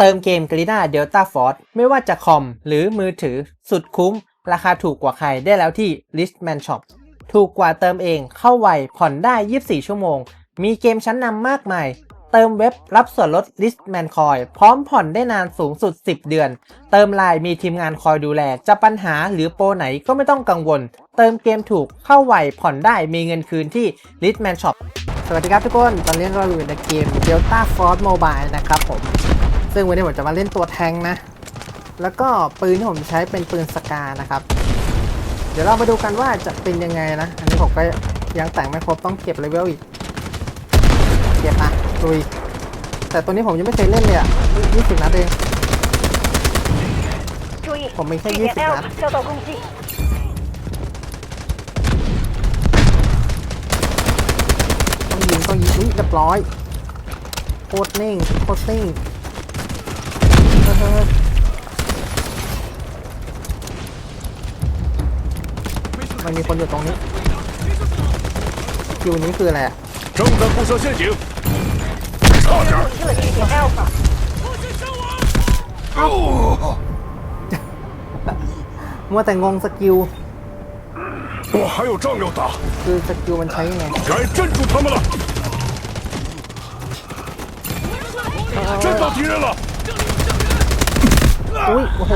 เติมเกม g r i d a Delta Force ไม่ว่าจะคอมหรือมือถือสุดคุ้ม ราคาถูกกว่าใครได้แล้วที่ Listman Shop ถูกกว่าเติมเองเข้าไวผ่อนได้ 24 ชั่วโมง มีเกมชั้นนำมากมาย เติมเว็บรับส่วนลด Listman Coin พร้อมผ่อนได้นานสูงสุด 10 เดือน เติมไลน์มีทีมงานคอยดูแล จะปัญหาหรือโปรไหนก็ไม่ต้องกังวล เติมเกมถูกเข้าไวผ่อนได้มีเงินคืนที่ Listman Shop สวัสดีครับทุกคน ตอนนี้เราอยู่ในเกม Delta Force Mobile นะครับผม ซึ่งวันนี้ผมจะมาเล่นตัวแทงนะ แล้วก็ปืนที่ผมใช้เป็นปืนสกานะครับ เดี๋ยวเรามาดูกันว่าจะเป็นยังไงนะ อันนี้ผมก็ยังแต่งไม่ครบต้องเก็บเลเวลอีก เก็บนะลุย แต่ตัวนี้ผมยังไม่เคยเล่นเลยอะยี่สิบนัดเองผมไมีแค่ยี่สิบนัดต้องยิงต้องยิงเรียบร้อยโคตรนิ่งโคตรนิ่ง เฮ้ยเฮ้ยเฮ้ยมันมีคนอยู่ตรงนี้คิวนี้คืออะไรอ่ะ 正在布设陷阱，差点儿！攻击了地点 Alpha，มัวแต่งงสกิล 我还有仗要打， คือสกิลมันใช้ยังไง 该镇住他们了！镇到敌人了！ อุ้ย โอ้โห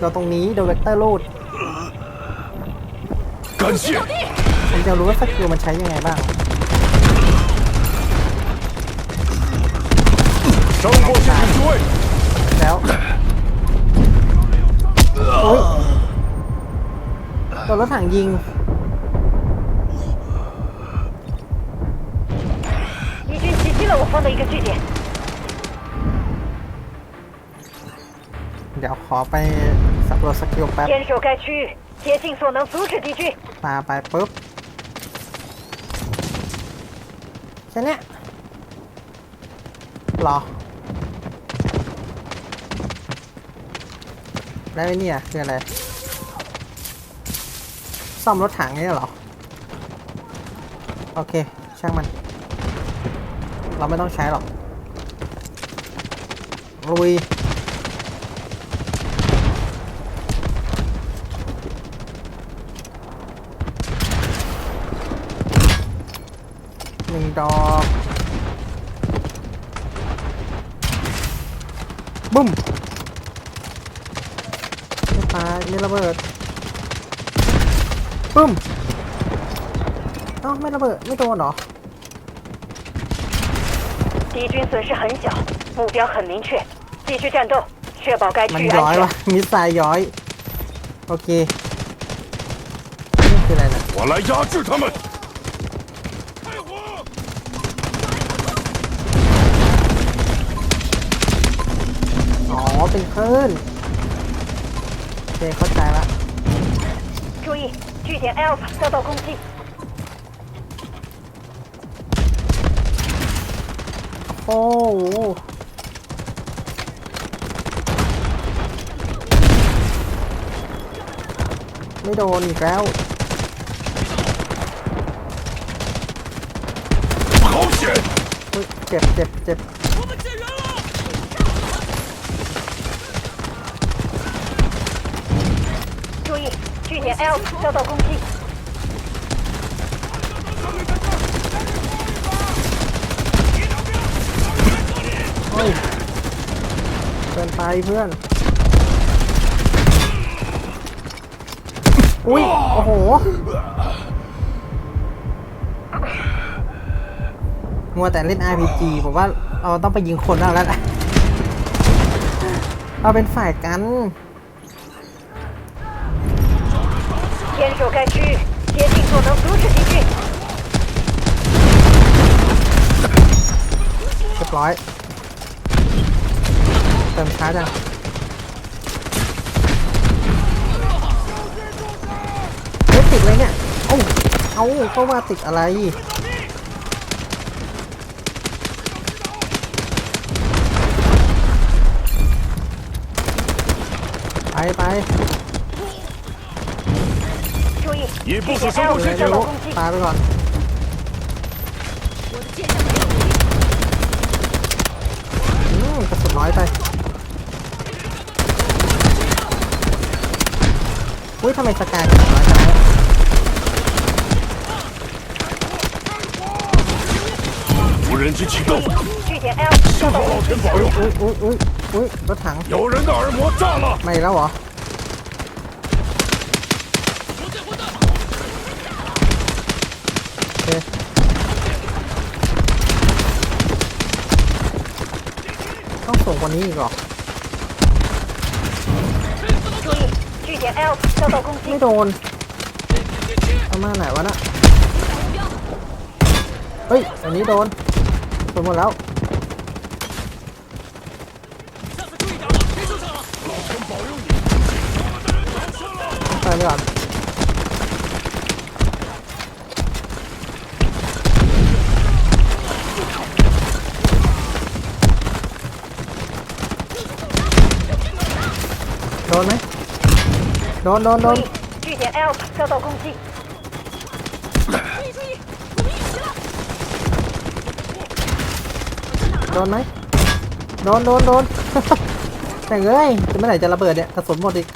เราตรงนี้เดเวกเตอร์รูด 感谢， ผมจะรู้ว่าสกิลมันใช้ยังไงบ้าง 上过陷阱区位， แล้ว อุ้ยโดนรถถังยิง 敌军袭击了我方的一个据点， เดี๋ยวขอไปสำรวจสกิลแป๊บ 坚守该区域，竭尽所能阻止敌军。 มาไปปุ๊บแค่เนี้ยเหรอ ได้ไหมเนี่ยคืออะไร ซ่อมรถถังเนี่ยเหรอ โอเค ช่างมัน เราไม่ต้องใช้หรอก ลุย บุ้มไม่ตายไม่ระเบิดปุ้มเอ้าไม่ระเบิด ไม่โดนเหรอ 敌军损失很小，目标很明确，继续战斗，确保该 มัน 区域 ย้อย 安 วะ 全。 มิสไซล์ย้อย โอเค นี่คืออะไรนะ 我来压制他们！ เป็นคลื่นโอเค เข้าใจละ 注意，据点 Alpha 遭到攻击， โอ้โหไม่โดนอีกแล้ว 好险！ เฮ้ยเจ็บเจ็บเจ็บ Сопротивление! Элф! Шаттл Кунки! เกินไปเพื่อน อุ้ย โอ้โห มัวแต่เล่น RPG ผมว่าเราต้องไปยิงคนแล้วแล้วะเราเป็นฝ่ายกัน 坚守该区域，竭尽所能阻止敌军。 เรียบร้อย เติมช้าจังเฮ้ยติดเลยเนี่ย เอ้า เอ้าเข้ามาติดอะไร ไปไป 注意， 一部署生物陷阱，ตายี่อน我的箭没有敌อืมกระสุนน้อยไปอุ้ยทำไมสการ้อยจัง无人机启动，据点 L 老天保佑，เฮ้ยรถถัง有人的耳膜炸了，ไม่แล้วเหรอ ส่งกว่านี้อีกเหรอ 注意，据点 L 遭到攻击 ไม่，โดนเอามาไหนวะน่ะเฮ้ย อันนี้โดนโดนหมดแล้วไปไปก่อน โดนไหมโดนโดนโด 注 น 意，据点 L 遭到攻击， โดนไหมโดน โดน โดน แต่งเอ้ย จะเมื่อไหร่จะระเบิดเนี่ย กระสุนหมดอีก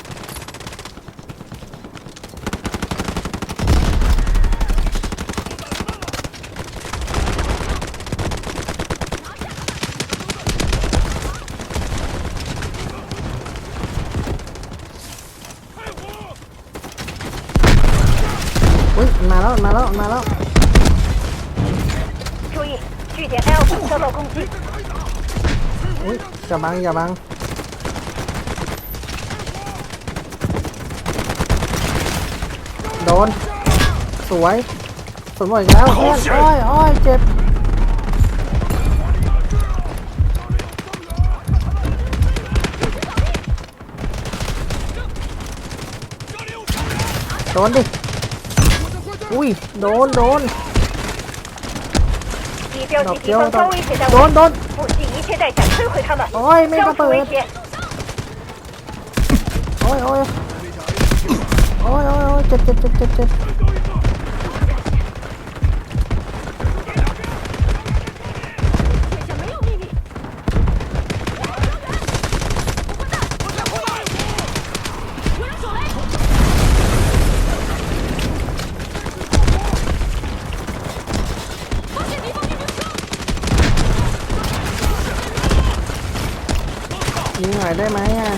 มาแล้วมันมาแล้วมันมาแล้ว 注意，据点 L 遭到攻击， อุ้ยอย่าบังอย่าบัง โดน สวยสวยหมดอีกแล้วเพื่อนโอ้ยโอ้ยเจ็บ โดนดิ อุ้ย โดน โดน 以标 ดอ 记 ก 敌 เดียว 方 ด 高 อก 威胁单 โดน 位， โดน 不惜一切代价摧毁他们， โอ้ย ไม่ 消 ระ 除 เบิ 威 ด 胁。 โอ้ยโอ้ยโอ้ยโอ้ยโอ้ยเจ็บเจ็บเจ็บเจ็บเจ็บ ยิงหน่อยได้ไหมอ่ะ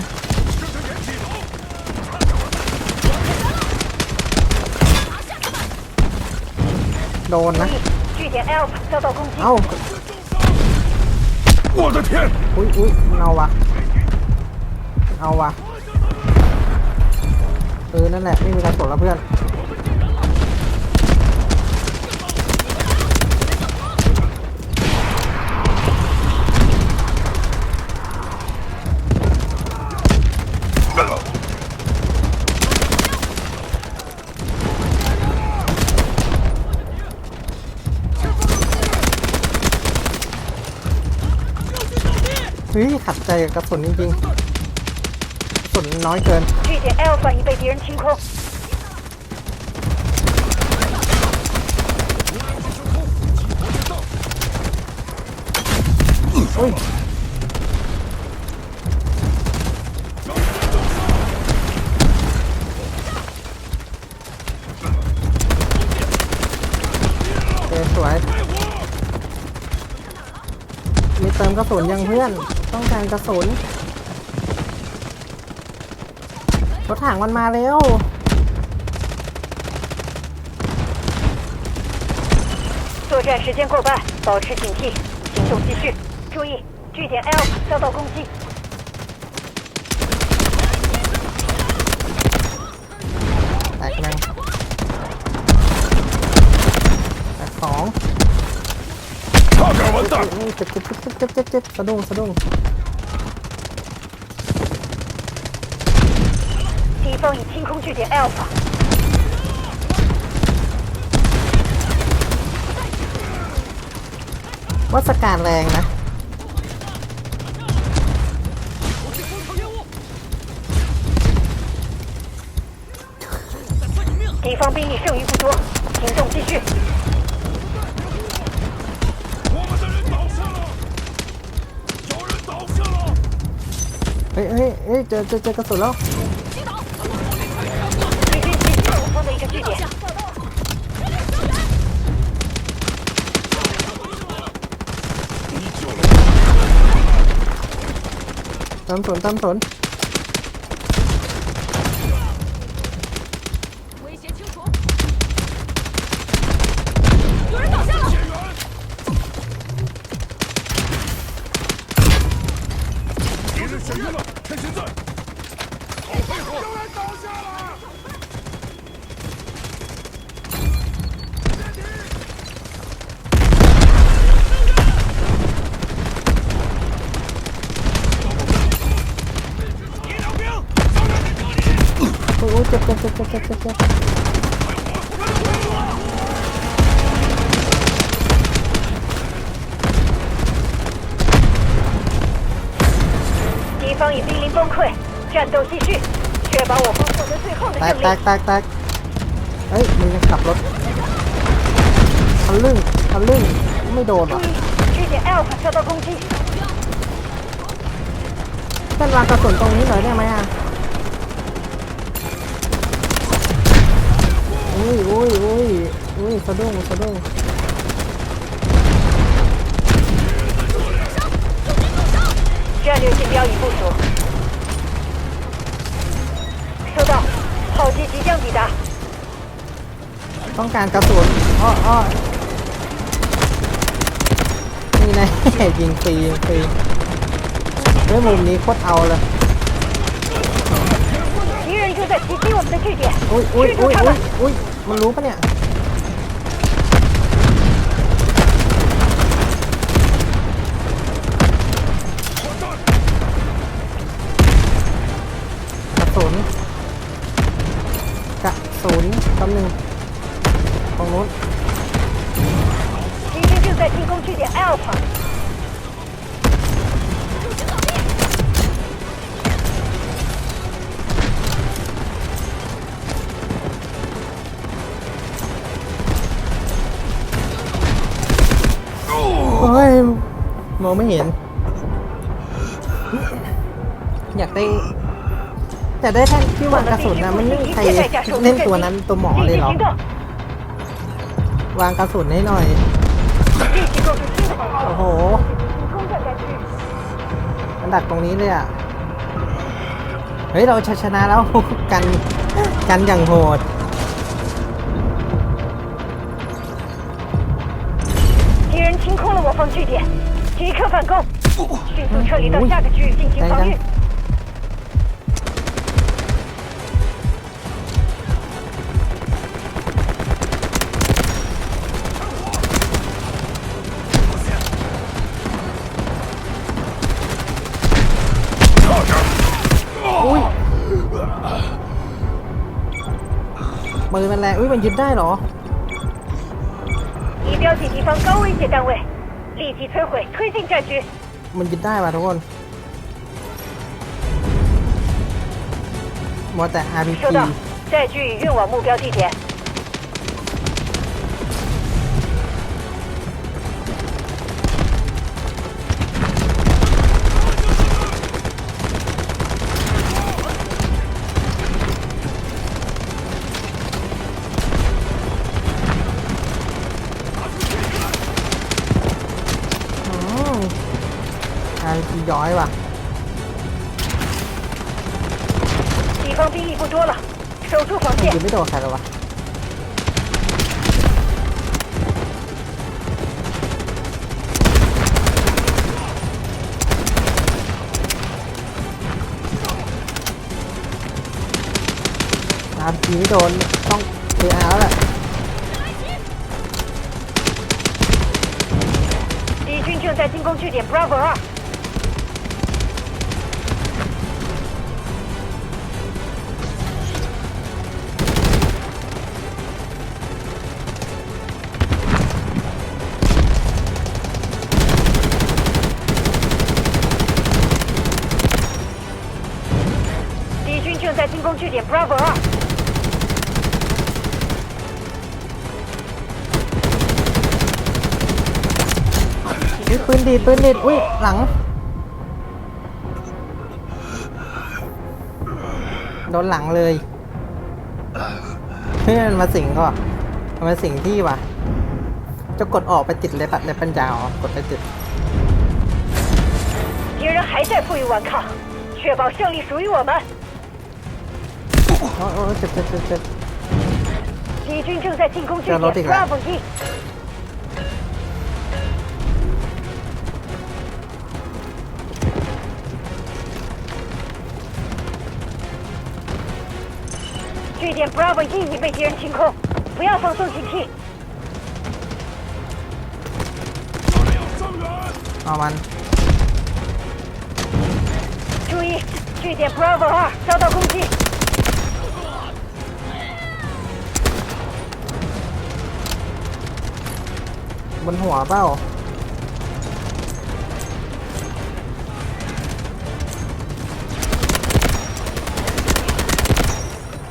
โดนนะ 据点 L 遭到攻击， เอ้า 我的天！ อุ้ยอุ้ยมันเอาวะมันเอาวะเออ นั่นแหละ ไม่มีการสนแล้วเพื่อน ฮ้ย ขัดใจกับกระสุนจริงๆ กระสุนน้อยเกิน 据点 L 反已被敌人清空， อุ้ย โอเคสวย มีเติมกระสุนยังเพื่อน ต้องการกระสุน รถถังมันมาเร็ว 作战时间过半，保持警惕，行动继续。注意，据点 L 遭到攻击， แตกแรงแตกสอง 差点完蛋！ อุ้ยเจ็บเจ็บเจ็บเจ็บเจ็บเจ็บสะดุ้งสะดุ้ง 敌方已清空据点 Alpha， วัสการแรงนะ 敌方兵力剩余不多，行动继续。 เฮ้ยเฮ้ยเจอเจอเจอกระสุนแล้ว敌军进，ตามสนตามสน ตก 胜 แต 利 ก。แตกแตกเฮ้ยมึงยังขับรถทะลึ่งทะลึ่งไม่โดนหร 注 อ 意，据点 Alpha 遭到攻击， เส้นวางกระสุนตรงนี้หน่อยได้ไหมอ่ะอุ้ยอุ้ยอุ้ยอุ้ยสะดุ้งสะดุ้ง 战略竞标已部署。 炮击即将抵达。 ต้องการกระสุนอ้ออ้อนี่นะ ยิงฟรียิงฟรีเฮ้ยมุมนี้โคตรเอาเลย 敌人正在袭击我们的据点， อุ้ยอุ้ย 驱逐 อุ้ย 他 อุ้ย 们。 อุ้ยมันรู้ปะเนี่ย tâm lên phòng luôn tại thiên công chi địa Alpha. Ôi, mơ mới hiện Nhạc tay ไม่เห็น อยากได้อยากได้แท่นที่วางกระสุนนะมันไม่มีใครเล่นตัวนั้นตัวหมอเลย 立 เหรอ 即行动， วางกระสุนให้หน่อย 立即构筑新的防 โอ้ 线， โห 攻占该区域。 มันดักตรงนี้เลยอ่ะ เฮ้ย เราชชนะแล้ว กัน กันอย่างโหด 敌人清空了我方据点，即刻反攻，迅速撤离到下个区域进行防御。 มือมันแรง อุ้ย มันยึดได้เหรอ 已标记敌方高危险单位，立即摧毁，推进战局。 มันยึดได้ว่ะทุกคนมัวแต่ RPG 收到，载具已运往目标地点。 来自己挨吧。敌方兵力不多了，守住防线。准没等我开了吧。啊！你这个装被挨了。敌军正在进攻据点 Bravo 二。正在进攻据点 Bravo 二。 อุ้ยปืนดีดปืนดีดอุ้ย หลัง โดนหลังเลยเฮ้ยมันมาสิงก็มันมาสิงที่ว่ะ จะกดออกไปติดเลยปัดเลยปัญญาอ๋อกดไปติด 敌人还在负隅顽抗， 确保胜利属于我们。 โอ้ยโอ้ยเจ็บเจ็บเจ็บเจ็บ 敌军正在进攻据点这楼顶了 Bravo 一。 据点 Bravo 一已被敌人清空，不要放松警惕。伤员， เอามัน 注意，据点 Bravo 二遭到攻击。 บนหัวเปล่า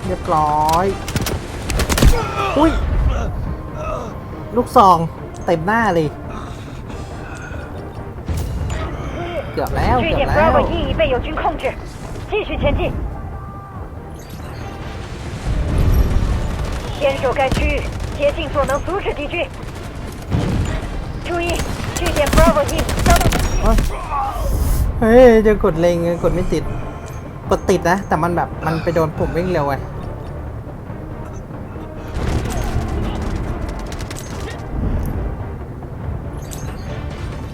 เรียบร้อย อุ้ย ลูกซองเต็มหน้าเลย เกือบแล้ว 据 เกือบ 点 แล้ว Bravo 一已被友军控制，继续前进。坚守该区域，竭尽所能阻止敌军。 เฮ้ย จะกดเล็งไงกดไม่ติด กดติดนะ แต่มันแบบ มันไปโดนปุ่มวิ่งเร็วไง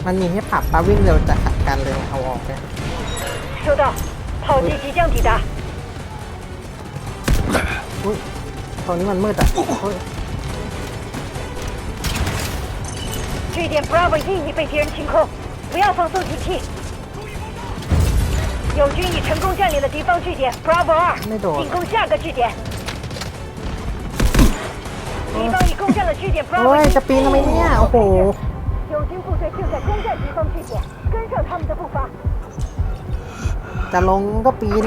มันมีให้ปรับปาวิ่งเร็วจะขัดกันเลยเอาออกเลย 收到，炮击即将抵达。 อุ้ยตรงนี้มันมืดอ่ะ 据点 Bravo 一已被敌人清空，不要放松警惕。友军已成功占领了敌方据点 Bravo 二，没懂进攻下个据点。敌方已攻占了据点 Bravo โอ้ย 一。 จะปีนทำไมเนี่ย โอ้โห 友军部队正在攻占敌方据点，跟上他们的步伐。 จะลงก็ปีน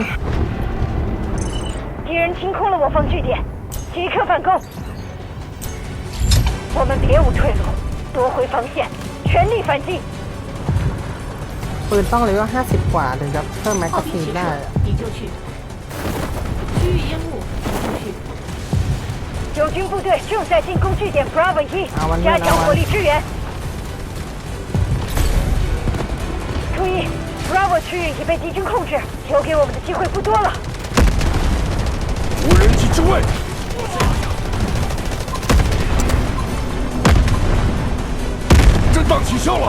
敌人清空了我方据点，即刻反攻。我们别无退路， 夺回防线，全力反击。 ปืนต้องเลเวล50 กว่า ถึงจะเพิ่มแม็ก 炮 กาซี 兵 น 结 ได้ 束，你就去。区域烟雾，你就去。友军部队正在进攻据点 Bravo 一啊完，蛋加强了完火力支援。注意，Bravo 区域已被敌军控制，留给我们的机会不多了。无人机之位， 震荡起效了，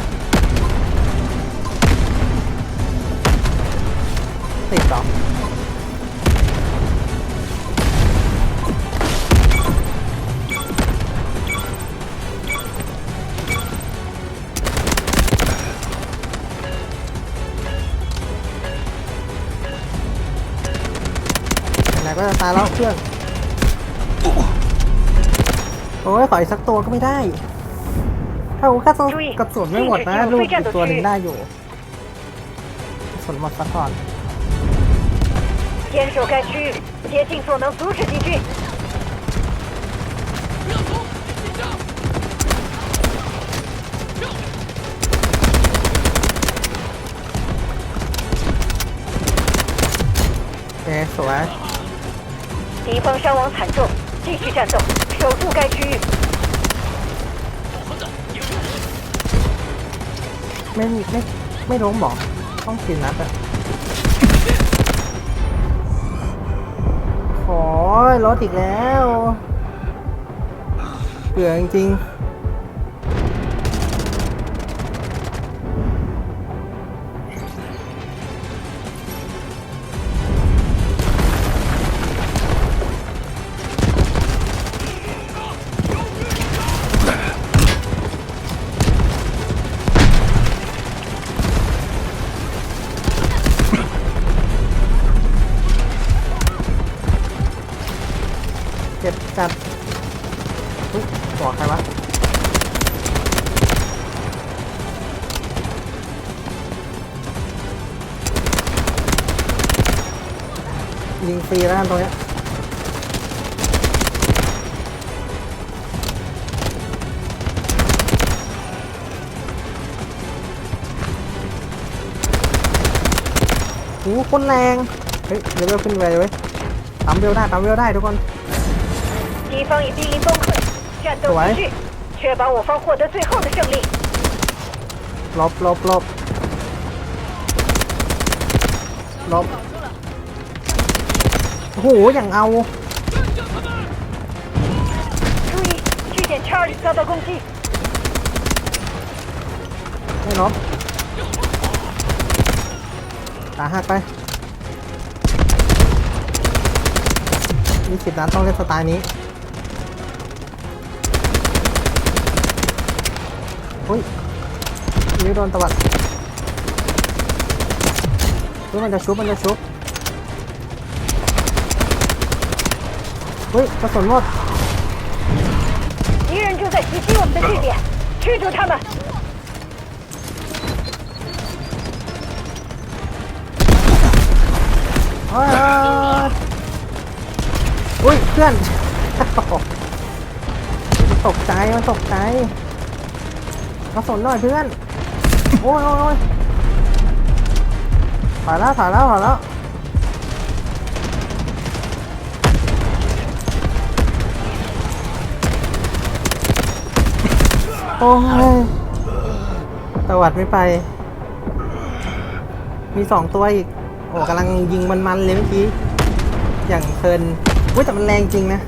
ติดเหรอ ไหนก็จะตายแล้วเพื่อน โอ้ยขออีกสักตัวก็ไม่ได้ ถ้ากูแค่ต้องกระสุนไม่หมดนะลูกอีกตัวหนึ่งได้อยู่กระสุนหมดซะก่อน 坚守该区域，竭尽所能阻止敌军。 โอเคสวย 敌方伤亡惨重，继续战斗，守住该区域。 ไม่ไม่ไม่ล้มหรอต้องสินนัดอะโอ้ยรถอีกแล้วเบื่อจริงๆ จ็บจัดอุ๊ยหัวใครวะยิงฟรีแล้วกันตรงนี้โอ้คนแรง เฮ้ยเลเวลขึ้นไปเลยเว้ยตามเวลได้ตามเวลได้ทุกคน 敌方已濒临崩溃，战斗喂继续，确保我方获得最后的胜利。 ลบลบลบ ลบโอ้โห อย่างเอา 注意，据点 Charlie 遭到攻击， ไม่ลบตาหักไปยี่สิบนัดต้องเล่นสไตล์นี้ อุ้ยนิ้วโดนตะวัดชุบมันจะชุบมันจะชุบอุ้ยกระสุนหมด 敌人正在袭击我们的据点，驱逐他们。 โอ้ยอุ้ย เพื่อน มันตกใจ มันตกใจ มาสนหน่อยเพื่อนโอ้ยโอ้ยถ่ายแล้วถ่ายแล้วถ่ายแล้วโอ้ยตวัดไม่ไป มีสองตัวอีก โอ้กำลังยิงมันๆเลยเมื่อกี้ อย่างเพลินเว้ยแต่มันแรงจริงนะ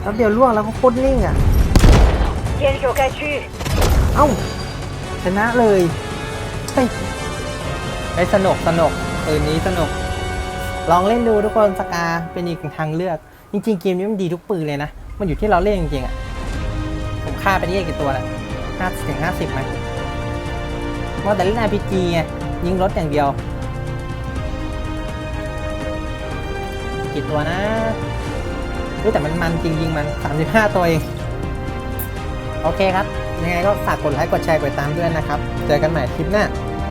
แล้วเดี๋ยวล่วงแล้วก็โคตรนิ่งอะ่ะ เอ้า ชนะเลยเฮ้ยไอ้สนุกสนุกปืนนี้สนุก ลองเล่นดูทุกคนสกาเป็นอีกทางเลือก จริง ๆ เกมนี้มันดีทุกปืนเลยนะ มันอยู่ที่เราเล่นจริงๆอะ ผมฆ่าไปนี่กี่ตัวละห้าถึงห้าสิบไหมว่าแต่เล่น RPG ไงยิงรถอย่างเดียว กี่ตัวนะเฮ้ยแต่มันมันจริงยิงมัน 35 ตัวเอง โอเคครับ ยังไงก็ฝากกดไลค์กดแชร์กดติดตามด้วยนะครับ เจอกันใหม่คลิปหน้า